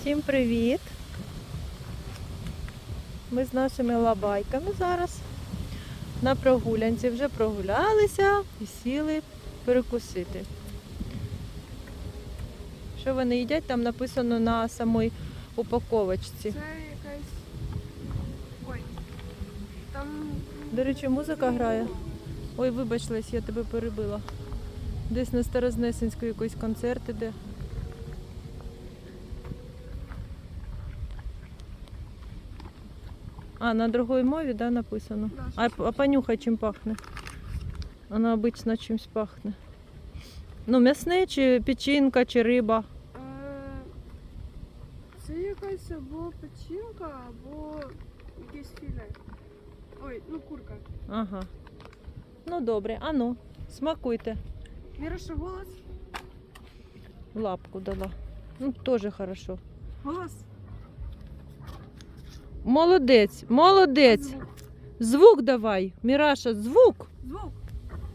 Всім привіт! Ми з нашими лабайками зараз на прогулянці. Вже прогулялися і сіли перекусити. Що вони їдять, там написано на самій упаковочці. Це якась. Ой. Там. До речі, музика грає. Ой, вибач, Лесь, я тебе перебила. Десь на Старознесенську якийсь концерт іде. А, на другій мові, да, написано. Да, А, а понюхай, чим пахне. Вона обично чимось пахне. Ну, м'ясне, чи печінка, чи риба. Е, Це якась або печінка, або якесь філе. Ой, ну курка. Ага. Ну добре, а ну, смакуйте. Міраша, голос? Лапку дала. Ну, теж хорошо. Голос? Молодець, молодець. Звук. Давай. Міраша, звук. Звук.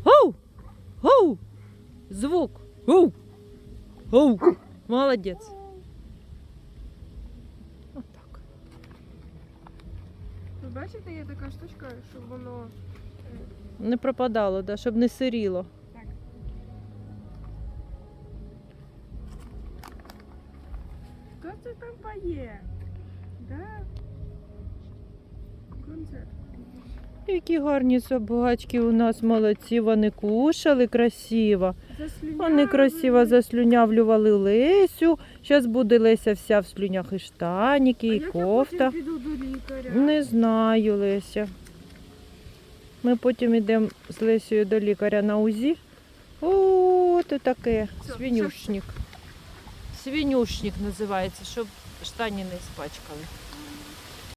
Гоу! Гоу! Звук. Гоу! Гоу! Молодець. Отак. Ви бачите, є така штучка, щоб воно. Не пропадало, да, щоб не сиріло. Так. Хто це там поє? Да? Концерт. Які гарні собачки у нас молодці. Вони кушали красиво. Вони красиво заслюнявлювали Лесю. Зараз буде Леся вся в слюнях і штаніки, і кофта. Не знаю, Леся. Ми потім йдемо з Лесею до лікаря на УЗІ. О, це таке. Свинюшник. Свинюшник називається, щоб штані не спачкали.